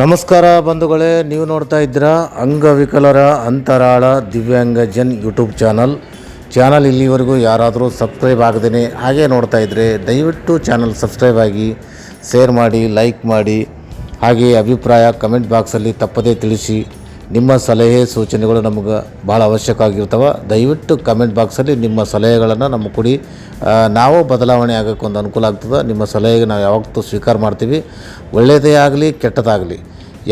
ನಮಸ್ಕಾರ ಬಂಧುಗಳೇ, ನೀವು ನೋಡ್ತಾ ಇದ್ದೀರಾ ಅಂಗವಿಕಲರ ಅಂತರಾಳ ದಿವ್ಯಾಂಗ ಜನ್ ಯೂಟ್ಯೂಬ್ ಚಾನಲ್. ಚಾನಲ್ ಇಲ್ಲಿವರೆಗೂ ಯಾರಾದರೂ ಸಬ್ಸ್ಕ್ರೈಬ್ ಆಗದೇ ಹಾಗೆ ನೋಡ್ತಾ ಇದ್ದರೆ ದಯವಿಟ್ಟು ಚಾನಲ್ ಸಬ್ಸ್ಕ್ರೈಬ್ ಆಗಿ, ಶೇರ್ ಮಾಡಿ, ಲೈಕ್ ಮಾಡಿ ಹಾಗೆ ಅಭಿಪ್ರಾಯ ಕಮೆಂಟ್ ಬಾಕ್ಸಲ್ಲಿ ತಪ್ಪದೇ ತಿಳಿಸಿ. ನಿಮ್ಮ ಸಲಹೆ ಸೂಚನೆಗಳು ನಮಗೆ ಭಾಳ ಅವಶ್ಯಕ ಆಗಿರ್ತವೆ. ದಯವಿಟ್ಟು ಕಮೆಂಟ್ ಬಾಕ್ಸಲ್ಲಿ ನಿಮ್ಮ ಸಲಹೆಗಳನ್ನು ನಮಗೆ ಕೊಡಿ. ನಾವು ಬದಲಾವಣೆ ಆಗೋಕ್ಕೆ ಒಂದು ಅನುಕೂಲ ಆಗ್ತದೆ. ನಿಮ್ಮ ಸಲಹೆಗೆ ನಾವು ಯಾವತ್ತೂ ಸ್ವೀಕಾರ ಮಾಡ್ತೀವಿ. ಒಳ್ಳೆಯದೇ ಆಗಲಿ, ಕೆಟ್ಟದಾಗಲಿ.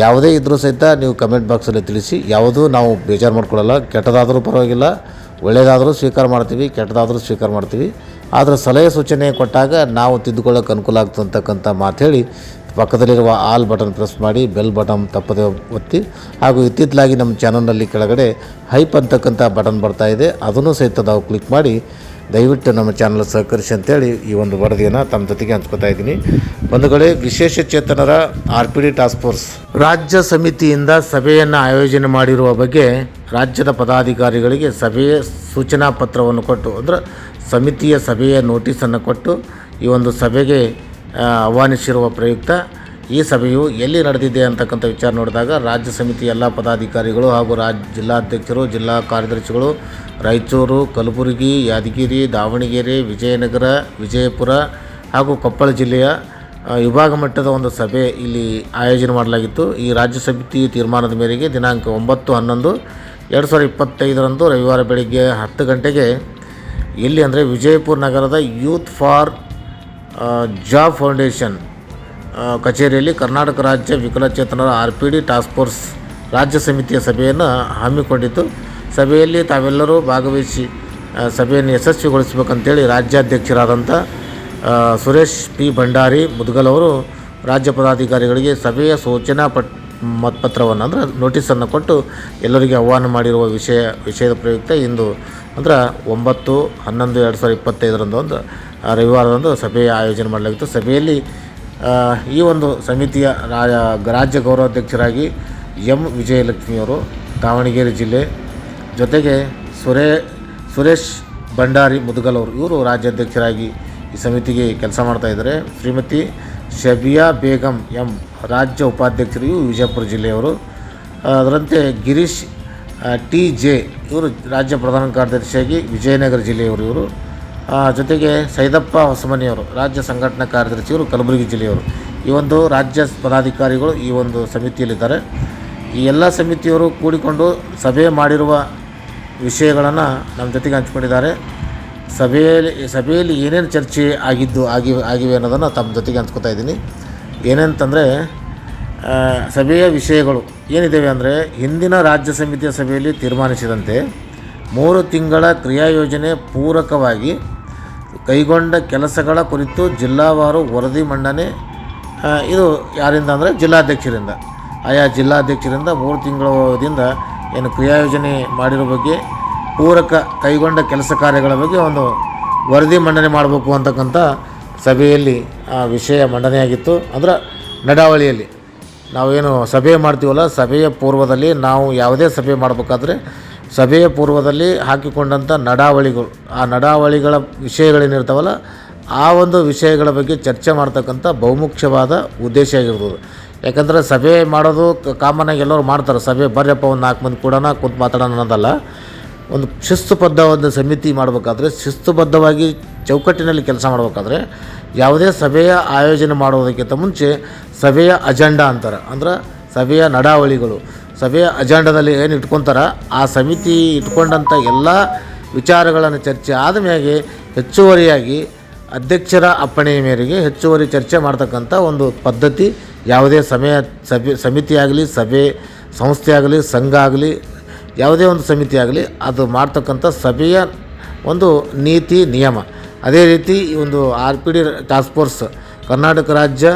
ಯಾವುದೇ ಇದ್ದರೂ ಸಹಿತ ನೀವು ಕಮೆಂಟ್ ಬಾಕ್ಸಲ್ಲಿ ತಿಳಿಸಿ. ಯಾವುದೂ ನಾವು ಬೇಜಾರು ಮಾಡ್ಕೊಳ್ಳಲ್ಲ. ಕೆಟ್ಟದಾದರೂ ಪರವಾಗಿಲ್ಲ. ಒಳ್ಳೆಯದಾದರೂ ಸ್ವೀಕಾರ ಮಾಡ್ತೀವಿ. ಕೆಟ್ಟದಾದರೂ ಸ್ವೀಕಾರ ಮಾಡ್ತೀವಿ. ಆದರೆ ಸಲಹೆ ಸೂಚನೆ ಕೊಟ್ಟಾಗ ನಾವು ತಿದ್ದುಕೊಳ್ಳೋಕೆ ಅನುಕೂಲ ಆಗ್ತದೆ ಅಂತಕ್ಕಂಥ ಮಾತು ಹೇಳಿ ಪಕ್ಕದಲ್ಲಿರುವ ಆಲ್ ಬಟನ್ ಪ್ರೆಸ್ ಮಾಡಿ, ಬೆಲ್ ಬಟನ್ ತಪ್ಪದೆ ಒತ್ತಿ, ಹಾಗೂ ಇತ್ತಿತ್ತಲಾಗಿ ನಮ್ಮ ಚಾನಲ್ನಲ್ಲಿ ಕೆಳಗಡೆ ಹೈಪ್ ಅಂತಕ್ಕಂಥ ಬಟನ್ ಬರ್ತಾ ಇದೆ. ಅದನ್ನು ಸಹಿತ ನಾವು ಕ್ಲಿಕ್ ಮಾಡಿ, ದಯವಿಟ್ಟು ನಮ್ಮ ಚಾನಲ್ ಸಹಕರಿಸಿ ಅಂತೇಳಿ ಈ ಒಂದು ವರದಿಯನ್ನು ತಮ್ಮ ಜೊತೆಗೆ ಹಂಚ್ಕೊತಾ ಇದ್ದೀನಿ. ಬಂಧುಗಳೇ ವಿಶೇಷ ಚೇತನರ R P D task force. ರಾಜ್ಯ ಸಮಿತಿಯಿಂದ ಸಭೆಯನ್ನು ಆಯೋಜನೆ ಮಾಡಿರುವ ಬಗ್ಗೆ ರಾಜ್ಯದ ಪದಾಧಿಕಾರಿಗಳಿಗೆ ಸಭೆಯ ಸೂಚನಾ ಪತ್ರವನ್ನು ಕೊಟ್ಟು, ಅಂದರೆ ಸಮಿತಿಯ ಸಭೆಯ ನೋಟಿಸನ್ನು ಕೊಟ್ಟು ಈ ಒಂದು ಸಭೆಗೆ ಆಹ್ವಾನಿಸಿರುವ ಪ್ರಯುಕ್ತ ಈ ಸಭೆಯು ಎಲ್ಲಿ ನಡೆದಿದೆ ಅಂತಕ್ಕಂಥ ವಿಚಾರ ನೋಡಿದಾಗ ರಾಜ್ಯ ಸಮಿತಿ ಎಲ್ಲ ಪದಾಧಿಕಾರಿಗಳು ಹಾಗೂ ರಾಜ್ಯ ಜಿಲ್ಲಾಧ್ಯಕ್ಷರು, ಜಿಲ್ಲಾ ಕಾರ್ಯದರ್ಶಿಗಳು, ರಾಯಚೂರು, ಕಲಬುರಗಿ, ಯಾದಗಿರಿ, ದಾವಣಗೆರೆ, ವಿಜಯನಗರ, ವಿಜಯಪುರ ಹಾಗೂ ಕೊಪ್ಪಳ ಜಿಲ್ಲೆಯ ವಿಭಾಗ ಮಟ್ಟದ ಒಂದು ಸಭೆ ಇಲ್ಲಿ ಆಯೋಜನೆ ಮಾಡಲಾಗಿತ್ತು. ಈ ರಾಜ್ಯ ಸಮಿತಿ ತೀರ್ಮಾನದ ಮೇರೆಗೆ ದಿನಾಂಕ ಒಂಬತ್ತು ಹನ್ನೊಂದು, ಎರಡು ಸಾವಿರದ ಇಪ್ಪತ್ತೈದರಂದು ರವಿವಾರ ಬೆಳಗ್ಗೆ ಹತ್ತು ಗಂಟೆಗೆ ಎಲ್ಲಿ ಅಂದರೆ ವಿಜಯಪುರ ನಗರದ ಯೂತ್ ಫಾರ್ ಜಾಬ್ ಫೌಂಡೇಶನ್ ಕಚೇರಿಯಲ್ಲಿ ಕರ್ನಾಟಕ ರಾಜ್ಯ ವಿಕಲಚೇತನರ R P D task force ರಾಜ್ಯ ಸಮಿತಿಯ ಸಭೆಯನ್ನು ಹಮ್ಮಿಕೊಂಡಿತ್ತು. ಸಭೆಯಲ್ಲಿ ತಾವೆಲ್ಲರೂ ಭಾಗವಹಿಸಿ ಸಭೆಯನ್ನು ಯಶಸ್ವಿಗೊಳಿಸಬೇಕಂತೇಳಿ ರಾಜ್ಯಾಧ್ಯಕ್ಷರಾದಂಥ ಸುರೇಶ್ ಪಿ ಭಂಡಾರಿ ಮುದ್ಗಲ್ ಅವರು ರಾಜ್ಯ ಪದಾಧಿಕಾರಿಗಳಿಗೆ ಸಭೆಯ ಸೂಚನಾ ಪಟ್ ಮತಪತ್ರವನ್ನು, ಅಂದರೆ ನೋಟಿಸನ್ನು ಕೊಟ್ಟು ಎಲ್ಲರಿಗೆ ಆಹ್ವಾನ ಮಾಡಿರುವ ವಿಷಯ, ವಿಷಯದ ಪ್ರಯುಕ್ತ ಇಂದು, ಅಂದ್ರೆ ಒಂಬತ್ತು, ಹನ್ನೊಂದು, ಎರಡು ಸಾವಿರದ ಇಪ್ಪತ್ತೈದರಂದು ಒಂದು ರವಿವಾರದಂದು ಸಭೆಯ ಆಯೋಜನೆ ಮಾಡಲಾಗಿತ್ತು. ಸಭೆಯಲ್ಲಿ ಈ ಒಂದು ಸಮಿತಿಯ ರಾಜ್ಯ ಗೌರವಾಧ್ಯಕ್ಷರಾಗಿ ಎಂ. ವಿಜಯಲಕ್ಷ್ಮಿಯವರು ದಾವಣಗೆರೆ ಜಿಲ್ಲೆ, ಜೊತೆಗೆ ಸುರೇ, ಸುರೇಶ್ ಭಂಡಾರಿ ಮುದ್ಗಲ್ ಅವರು, ಇವರು ರಾಜ್ಯಾಧ್ಯಕ್ಷರಾಗಿ ಈ ಸಮಿತಿಗೆ ಕೆಲಸ ಮಾಡ್ತಾ ಇದ್ದಾರೆ. ಶ್ರೀಮತಿ ಶಬಿಯಾ ಬೇಗಂ ಎಂ ರಾಜ್ಯ ಉಪಾಧ್ಯಕ್ಷರು ವಿಜಯಪುರ ಜಿಲ್ಲೆಯವರು. ಅದರಂತೆ ಗಿರೀಶ್ ಟಿ ಜೆ ಇವರು ರಾಜ್ಯ ಪ್ರಧಾನ ಕಾರ್ಯದರ್ಶಿಯಾಗಿ ವಿಜಯನಗರ ಜಿಲ್ಲೆಯವರು ಇವರು. ಜೊತೆಗೆ ಸೈದಪ್ಪ ಹೊಸಮನಿಯವರು, ರಾಜ್ಯ ಸಂಘಟನಾ ಕಾರ್ಯದರ್ಶಿಯವರು ಕಲಬುರಗಿ ಜಿಲ್ಲೆಯವರು. ಈ ಒಂದು ರಾಜ್ಯ ಪದಾಧಿಕಾರಿಗಳು ಈ ಒಂದು ಸಮಿತಿಯಲ್ಲಿದ್ದಾರೆ. ಈ ಎಲ್ಲ ಸಮಿತಿಯವರು ಕೂಡಿಕೊಂಡು ಸಭೆ ಮಾಡಿರುವ ವಿಷಯಗಳನ್ನು ನಮ್ಮ ಜೊತೆಗೆ ಹಂಚ್ಕೊಂಡಿದ್ದಾರೆ. ಸಭೆಯಲ್ಲಿ ಸಭೆಯಲ್ಲಿ ಏನೇನು ಚರ್ಚೆ ಆಗಿದ್ದು ಆಗಿವೆ ಆಗಿವೆ ಅನ್ನೋದನ್ನು ತಮ್ಮ ಜೊತೆಗೆ ಹಂಚ್ಕೊತಾ ಇದ್ದೀನಿ. ಏನಂತಂದರೆ ಸಭೆಯ ವಿಷಯಗಳು ಏನಿದ್ದಾವೆ ಅಂದರೆ, ಹಿಂದಿನ ರಾಜ್ಯ ಸಮಿತಿಯ ಸಭೆಯಲ್ಲಿ ತೀರ್ಮಾನಿಸಿದಂತೆ ಮೂರು ತಿಂಗಳ ಕ್ರಿಯಾಯೋಜನೆ ಪೂರಕವಾಗಿ ಕೈಗೊಂಡ ಕೆಲಸಗಳ ಕುರಿತು ಜಿಲ್ಲಾವಾರು ವರದಿ ಮಂಡನೆ ಇದು ಯಾರಿಂದ ಅಂದರೆ ಜಿಲ್ಲಾಧ್ಯಕ್ಷರಿಂದ. ಆಯಾ ಜಿಲ್ಲಾಧ್ಯಕ್ಷರಿಂದ ಮೂರು ತಿಂಗಳದಿಂದ ಏನು ಕ್ರಿಯಾಯೋಜನೆ ಮಾಡಿರೋ ಬಗ್ಗೆ ಪೂರಕ ಕೈಗೊಂಡ ಕೆಲಸ ಕಾರ್ಯಗಳ ಬಗ್ಗೆ ಒಂದು ವರದಿ ಮಂಡನೆ ಮಾಡಬೇಕು ಅಂತಕ್ಕಂಥ ಸಭೆಯಲ್ಲಿ ಆ ವಿಷಯ ಮಂಡನೆಯಾಗಿತ್ತು. ಅಂದರೆ ನಡಾವಳಿಯಲ್ಲಿ ನಾವೇನು ಸಭೆ ಮಾಡ್ತೀವಲ್ಲ, ಸಭೆಯ ಪೂರ್ವದಲ್ಲಿ ನಾವು ಯಾವುದೇ ಸಭೆ ಮಾಡಬೇಕಾದ್ರೆ ಸಭೆಯ ಪೂರ್ವದಲ್ಲಿ ಹಾಕಿಕೊಂಡಂಥ ನಡಾವಳಿಗಳು, ಆ ನಡಾವಳಿಗಳ ವಿಷಯಗಳೇನಿರ್ತಾವಲ್ಲ, ಆ ಒಂದು ವಿಷಯಗಳ ಬಗ್ಗೆ ಚರ್ಚೆ ಮಾಡ್ತಕ್ಕಂಥ ಬಹುಮುಖ್ಯವಾದ ಉದ್ದೇಶ ಆಗಿರ್ಬೋದು ಯಾಕಂದರೆ ಸಭೆ ಮಾಡೋದು ಕಾಮನಾಗಿ ಎಲ್ಲರೂ ಮಾಡ್ತಾರೆ. ಸಭೆ ಬರ್ರಪ್ಪ ಒಂದು ನಾಲ್ಕು ಮಂದಿ ಕೂಡ ಕುಂತು ಮಾತಾಡೋಣ ಅನ್ನೋದಲ್ಲ. ಒಂದು ಶಿಸ್ತುಬದ್ಧವಾದ ಸಮಿತಿ ಮಾಡಬೇಕಾದ್ರೆ, ಶಿಸ್ತುಬದ್ಧವಾಗಿ ಚೌಕಟ್ಟಿನಲ್ಲಿ ಕೆಲಸ ಮಾಡಬೇಕಾದ್ರೆ ಯಾವುದೇ ಸಭೆಯ ಆಯೋಜನೆ ಮಾಡುವುದಕ್ಕಿಂತ ಮುಂಚೆ ಸಭೆಯ ಅಜೆಂಡಾ ಅಂತಾರೆ. ಅಂದ್ರೆ ಸಭೆಯ ನಡಾವಳಿಗಳು, ಸಭೆಯ ಅಜೆಂಡಾದಲ್ಲಿ ಏನು ಇಟ್ಕೊತಾರ, ಆ ಸಮಿತಿ ಇಟ್ಕೊಂಡಂಥ ಎಲ್ಲ ವಿಚಾರಗಳನ್ನು ಚರ್ಚೆ ಆದ ಮ್ಯಾಗೆ ಹೆಚ್ಚುವರಿಯಾಗಿ ಅಧ್ಯಕ್ಷರ ಅಪ್ಪಣೆಯ ಮೇರೆಗೆ ಹೆಚ್ಚುವರಿ ಚರ್ಚೆ ಮಾಡ್ತಕ್ಕಂಥ ಒಂದು ಪದ್ಧತಿ ಯಾವುದೇ ಸಮಯ ಸಭೆ ಸಮಿತಿ ಆಗಲಿ ಸಭೆ ಸಂಸ್ಥೆ ಆಗಲಿ ಸಂಘ ಆಗಲಿ ಯಾವುದೇ ಒಂದು ಸಮಿತಿ ಆಗಲಿ, ಅದು ಮಾಡ್ತಕ್ಕಂಥ ಸಭೆಯ ಒಂದು ನೀತಿ, ನಿಯಮ. ಅದೇ ರೀತಿ ಈ ಒಂದು R P D task force, Karnataka ರಾಜ್ಯ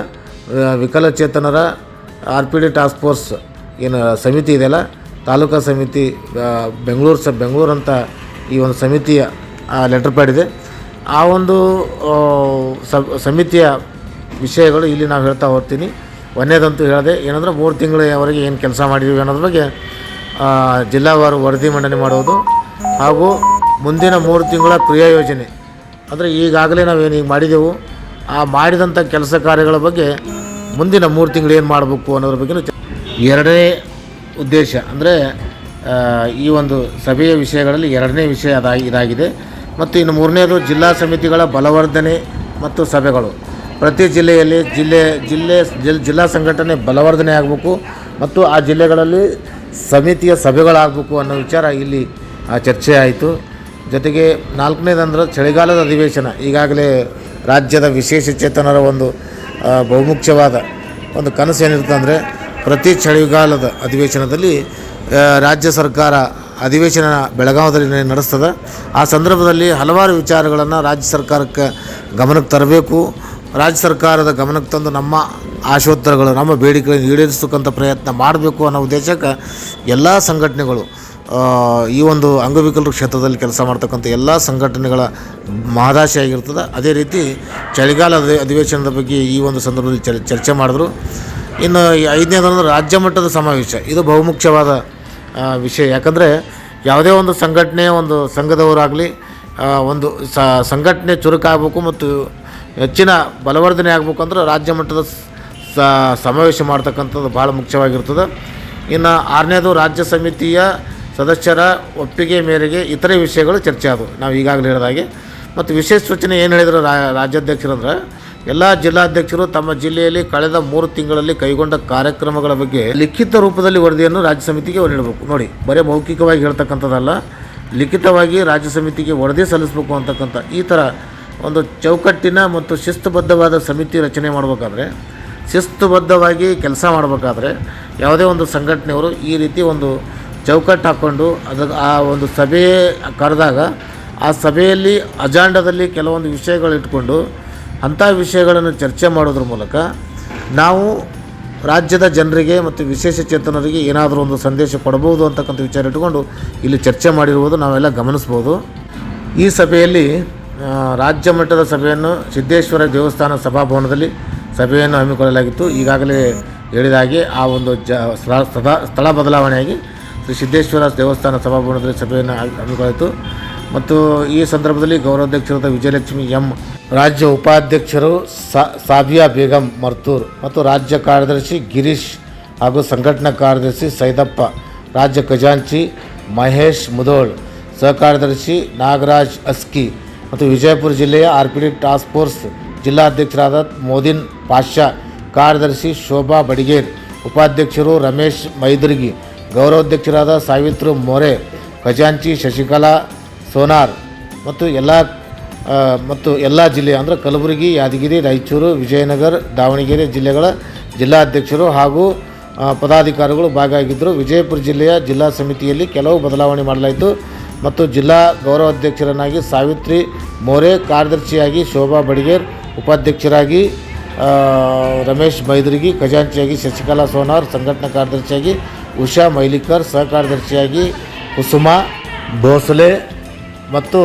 ವಿಕಲಚೇತನರ R P D task force ಏನು ಸಮಿತಿ ಇದೆಯಲ್ಲ, ತಾಲೂಕಾ ಸಮಿತಿ ಬೆಂಗಳೂರು ಸ, ಬೆಂಗಳೂರು ಅಂತ ಈ ಒಂದು ಸಮಿತಿಯ ಲೆಟರ್ ಪ್ಯಾಡ್ ಇದೆ. ಆ ಒಂದು ಸಮಿತಿಯ ವಿಷಯಗಳು ಇಲ್ಲಿ ನಾವು ಹೇಳ್ತಾ ಹೋಗ್ತೀನಿ. ಒಂದೇದಂತೂ ಹೇಳಿದೆ, ಏನಂದ್ರೆ ಮೂರು ತಿಂಗಳವರೆಗೆ ಏನು ಕೆಲಸ ಮಾಡಿದ್ದೀವಿ ಅನ್ನೋದ್ರ ಬಗ್ಗೆ ಜಿಲ್ಲಾವಾರು ವರದಿ ಮಂಡನೆ ಮಾಡುವುದು ಹಾಗೂ ಮುಂದಿನ ಮೂರು ತಿಂಗಳ ಕ್ರಿಯಾ ಯೋಜನೆ. ಅಂದರೆ ಈಗಾಗಲೇ ನಾವೇನು ಈಗ ಮಾಡಿದೆವು, ಆ ಮಾಡಿದಂಥ ಕೆಲಸ ಕಾರ್ಯಗಳ ಬಗ್ಗೆ ಮುಂದಿನ ಮೂರು ತಿಂಗಳು ಏನು ಮಾಡಬೇಕು ಅನ್ನೋದ್ರ ಬಗ್ಗೆ ಎರಡನೇ ಉದ್ದೇಶ ಅಂದರೆ ಈ ಒಂದು ಸಭೆಯ ವಿಷಯಗಳಲ್ಲಿ ಎರಡನೇ ವಿಷಯ ಅದ, ಇದಾಗಿದೆ. ಮತ್ತು ಇನ್ನು ಮೂರನೇದು ಜಿಲ್ಲಾ ಸಮಿತಿಗಳ ಬಲವರ್ಧನೆ ಮತ್ತು ಸಭೆಗಳು. ಪ್ರತಿ ಜಿಲ್ಲೆಯಲ್ಲಿ ಜಿಲ್ಲೆ ಜಿಲ್ಲೆ, ಜಿಲ್, ಜಿಲ್ಲಾ ಸಂಘಟನೆ ಬಲವರ್ಧನೆ ಆಗಬೇಕು. ಮತ್ತು ಆ ಜಿಲ್ಲೆಗಳಲ್ಲಿ ಸಮಿತಿಯ ಸಭೆಗಳಾಗಬೇಕು ಅನ್ನೋ ವಿಚಾರ ಇಲ್ಲಿ ಚರ್ಚೆ ಆಯಿತು. ಜೊತೆಗೆ ನಾಲ್ಕನೇದಂದ್ರೆ ಚಳಿಗಾಲದ ಅಧಿವೇಶನ, ಈಗಾಗಲೇ ರಾಜ್ಯದ ವಿಶೇಷ ಚೇತನರ ಒಂದು ಬಹುಮುಖ್ಯವಾದ ಒಂದು ಕನಸು ಏನಿರುತ್ತೆ ಅಂದರೆ, ಪ್ರತಿ ಚಳಿಗಾಲದ ಅಧಿವೇಶನದಲ್ಲಿ ರಾಜ್ಯ ಸರ್ಕಾರ ಅಧಿವೇಶನ ಬೆಳಗಾವದಲ್ಲಿ ನಡೆಸ್ತದೆ. ಆ ಸಂದರ್ಭದಲ್ಲಿ ಹಲವಾರು ವಿಚಾರಗಳನ್ನು ರಾಜ್ಯ ಸರ್ಕಾರಕ್ಕೆ ಗಮನಕ್ಕೆ ತರಬೇಕು. ರಾಜ್ಯ ಸರ್ಕಾರದ ಗಮನಕ್ಕೆ ತಂದು ನಮ್ಮ ಆಶೋತ್ತರಗಳು, ನಮ್ಮ ಬೇಡಿಕೆಗಳನ್ನು ಈಡೇರಿಸ್ತಕ್ಕಂಥ ಪ್ರಯತ್ನ ಮಾಡಬೇಕು ಅನ್ನೋ ಉದ್ದೇಶಕ್ಕೆ ಎಲ್ಲ ಸಂಘಟನೆಗಳು ಈ ಒಂದು ಅಂಗವಿಕಲರ ಕ್ಷೇತ್ರದಲ್ಲಿ ಕೆಲಸ ಮಾಡ್ತಕ್ಕಂಥ ಎಲ್ಲ ಸಂಘಟನೆಗಳ ಮಹದಾಶೆಯಾಗಿರ್ತದೆ ಅದೇ ರೀತಿ ಚಳಿಗಾಲದ ಅಧಿವೇಶನದ ಬಗ್ಗೆ ಈ ಒಂದು ಸಂದರ್ಭದಲ್ಲಿ ಚರ್, ಚರ್ಚೆ ಮಾಡಿದ್ರು. ಇನ್ನು ಐದನೇದಂದ್ರೆ ರಾಜ್ಯ ಮಟ್ಟದ ಸಮಾವೇಶ, ಇದು ಬಹುಮುಖ್ಯವಾದ ವಿಷಯ. ಯಾಕಂದರೆ ಯಾವುದೇ ಒಂದು ಸಂಘಟನೆ ಒಂದು ಸಂಘದವರಾಗಲಿ ಒಂದು ಸಂಘಟನೆ ಚುರುಕಾಗಬೇಕು ಮತ್ತು ಹೆಚ್ಚಿನ ಬಲವರ್ಧನೆ ಆಗಬೇಕು ಅಂದ್ರೆ ರಾಜ್ಯ ಮಟ್ಟದ ಸಮಾವೇಶ ಮಾಡ್ತಕ್ಕಂಥದ್ದು ಭಾಳ ಮುಖ್ಯವಾಗಿರ್ತದೆ. ಇನ್ನು ಆರನೇದು ರಾಜ್ಯ ಸಮಿತಿಯ ಸದಸ್ಯರ ಒಪ್ಪಿಗೆ ಮೇರೆಗೆ ಇತರೆ ವಿಷಯಗಳು ಚರ್ಚೆ ಆದವು. ನಾವು ಈಗಾಗಲೇ ಹೇಳಿದ ಹಾಗೆ. ಮತ್ತು ವಿಶೇಷ ಸೂಚನೆ ಏನು ಹೇಳಿದ್ರು ರಾಜ್ಯಾಧ್ಯಕ್ಷರಂದ್ರೆ, ಎಲ್ಲ ಜಿಲ್ಲಾಧ್ಯಕ್ಷರು ತಮ್ಮ ಜಿಲ್ಲೆಯಲ್ಲಿ ಕಳೆದ ಮೂರು ತಿಂಗಳಲ್ಲಿ ಕೈಗೊಂಡ ಕಾರ್ಯಕ್ರಮಗಳ ಬಗ್ಗೆ ಲಿಖಿತ ರೂಪದಲ್ಲಿ ವರದಿಯನ್ನು ರಾಜ್ಯ ಸಮಿತಿಗೆ ನೀಡಬೇಕು ನೋಡಿ, ಬರೀ ಮೌಖಿಕವಾಗಿ ಹೇಳ್ತಕ್ಕಂಥದ್ದಲ್ಲ. ಲಿಖಿತವಾಗಿ ರಾಜ್ಯ ಸಮಿತಿಗೆ ವರದಿ ಸಲ್ಲಿಸಬೇಕು ಅಂತಕ್ಕಂಥ ಈ ಥರ ಒಂದು ಚೌಕಟ್ಟಿನ ಮತ್ತು ಶಿಸ್ತುಬದ್ಧವಾದ ಸಮಿತಿ ರಚನೆ ಮಾಡಬೇಕಾದ್ರೆ, ಶಿಸ್ತುಬದ್ಧವಾಗಿ ಕೆಲಸ ಮಾಡಬೇಕಾದ್ರೆ ಯಾವುದೇ ಒಂದು ಸಂಘಟನೆಯವರು ಈ ರೀತಿ ಒಂದು ಚೌಕಟ್ಟು ಹಾಕ್ಕೊಂಡು ಅದ ಆ ಒಂದು ಸಭೆ ಕರೆದಾಗ ಆ ಸಭೆಯಲ್ಲಿ ಅಜಾಂಡದಲ್ಲಿ ಕೆಲವೊಂದು ವಿಷಯಗಳು ಇಟ್ಕೊಂಡು ಅಂಥ ವಿಷಯಗಳನ್ನು ಚರ್ಚೆ ಮಾಡೋದ್ರ ಮೂಲಕ ನಾವು ರಾಜ್ಯದ ಜನರಿಗೆ ಮತ್ತು ವಿಶೇಷ ಚೇತನರಿಗೆ ಏನಾದರೂ ಒಂದು ಸಂದೇಶ ಕೊಡಬಹುದು ಅಂತಕ್ಕಂಥ ವಿಚಾರ ಇಟ್ಕೊಂಡು ಇಲ್ಲಿ ಚರ್ಚೆ ಮಾಡಿರುವುದು ನಾವೆಲ್ಲ ಗಮನಿಸ್ಬೋದು. ಈ ಸಭೆಯಲ್ಲಿ ರಾಜ್ಯ ಮಟ್ಟದ ಸಭೆಯನ್ನು ಸಿದ್ದೇಶ್ವರ ದೇವಸ್ಥಾನ ಸಭಾಭವನದಲ್ಲಿ ಸಭೆಯನ್ನು ಹಮ್ಮಿಕೊಳ್ಳಲಾಗಿತ್ತು. ಈಗಾಗಲೇ ಹೇಳಿದ ಹಾಗೆ ಆ ಒಂದು ಜ, ಸ್ಥಳ ಬದಲಾವಣೆಯಾಗಿ ಶ್ರೀ ಸಿದ್ದೇಶ್ವರ ದೇವಸ್ಥಾನ ಸಭಾಭವನದಲ್ಲಿ ಸಭೆಯನ್ನು ಹಮ್ಮಿ- ಹಮ್ಮಿಕೊಳ್ಳಿತು ಮತ್ತು ಈ ಸಂದರ್ಭದಲ್ಲಿ ಗೌರವಾಧ್ಯಕ್ಷರಾದ ವಿಜಯಲಕ್ಷ್ಮಿ ಎಂ ರಾಜ್ಯ ಉಪಾಧ್ಯಕ್ಷರು ಸಾಬಿಯಾ ಬೇಗಂ ಮರ್ತೂರ್ ಮತ್ತು ರಾಜ್ಯ ಕಾರ್ಯದರ್ಶಿ ಗಿರೀಶ್ ಹಾಗೂ ಸಂಘಟನಾ ಕಾರ್ಯದರ್ಶಿ ಸೈದಪ್ಪ, ರಾಜ್ಯ ಖಜಾಂಚಿ ಮಹೇಶ್ ಮುದೋಳ್ ಸಹಕಾರ್ಯದರ್ಶಿ ನಾಗರಾಜ್ ಅಸ್ಕಿ ಮತ್ತು ವಿಜಯಪುರ ಜಿಲ್ಲೆಯ R P D task force ಜಿಲ್ಲಾಧ್ಯಕ್ಷರಾದ Modin Pasha ಕಾರ್ಯದರ್ಶಿ ಶೋಭಾ ಬಡಿಗೇರ್, ಉಪಾಧ್ಯಕ್ಷರು ರಮೇಶ್ ಮೈದರ್ಗಿ, ಗೌರವಾಧ್ಯಕ್ಷರಾದ ಸಾವಿತ್ರಿ ಮೋರೆ, ಖಜಾಂಚಿ ಶಶಿಕಲಾ ಸೋನಾರ್ ಮತ್ತು ಎಲ್ಲ ಮತ್ತು ಎಲ್ಲ ಜಿಲ್ಲೆ ಅಂದರೆ ಕಲಬುರಗಿ, ಯಾದಗಿರಿ, ರಾಯಚೂರು, ವಿಜಯನಗರ, ದಾವಣಗೆರೆ ಜಿಲ್ಲೆಗಳ ಜಿಲ್ಲಾಧ್ಯಕ್ಷರು ಹಾಗೂ ಪದಾಧಿಕಾರಿಗಳು ಭಾಗಿಯಾಗಿದ್ದರು. ವಿಜಯಪುರ ಜಿಲ್ಲೆಯ ಜಿಲ್ಲಾ ಸಮಿತಿಯಲ್ಲಿ ಕೆಲವು ಬದಲಾವಣೆ ಮಾಡಲಾಯಿತು. ಮತ್ತು ಜಿಲ್ಲಾ ಗೌರವಾಧ್ಯಕ್ಷರನ್ನಾಗಿ ಸಾವಿತ್ರಿ ಮೋರೆ, ಕಾರ್ಯದರ್ಶಿಯಾಗಿ ಶೋಭಾ ಬಡಿಗೇರ್, ಉಪಾಧ್ಯಕ್ಷರಾಗಿ ರಮೇಶ್ ಮೈದ್ರಿಗಿ, ಖಜಾಂಚಿಯಾಗಿ ಶಶಿಕಲಾ ಸೋನಾರ್, ಸಂಘಟನಾ ಕಾರ್ಯದರ್ಶಿಯಾಗಿ ಉಷಾ ಮೈಲಿಕರ್ ಸಹ ಕಾರ್ಯದರ್ಶಿಯಾಗಿ ಕುಸುಮಾ ಭೋಸಲೆ ಮತ್ತು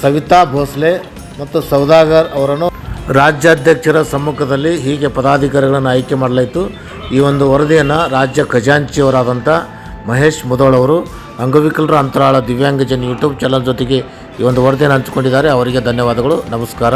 ಸವಿತಾ ಭೋಸ್ಲೆ ಮತ್ತು ಸೌದಾಗರ್ ಅವರನ್ನು ರಾಜ್ಯಾಧ್ಯಕ್ಷರ ಸಮ್ಮುಖದಲ್ಲಿ ಹೀಗೆ ಪದಾಧಿಕಾರಿಗಳನ್ನು ಆಯ್ಕೆ ಮಾಡಲಾಯಿತು. ಈ ಒಂದು ವರದಿಯನ್ನು ರಾಜ್ಯ ಖಜಾಂಚಿಯವರಾದಂಥ ಮಹೇಶ್ ಮುದೋಳ್ ಅವರು ಅಂಗವಿಕಲರ ಅಂತರಾಳ ದಿವ್ಯಾಂಗಜನ್ ಯೂಟ್ಯೂಬ್ ಚಾನಲ್ ಜೊತೆಗೆ ಈ ಒಂದು ವರದಿಯನ್ನು ಹಂಚಿಕೊಂಡಿದ್ದಾರೆ. ಅವರಿಗೆ ಧನ್ಯವಾದಗಳು. ನಮಸ್ಕಾರ.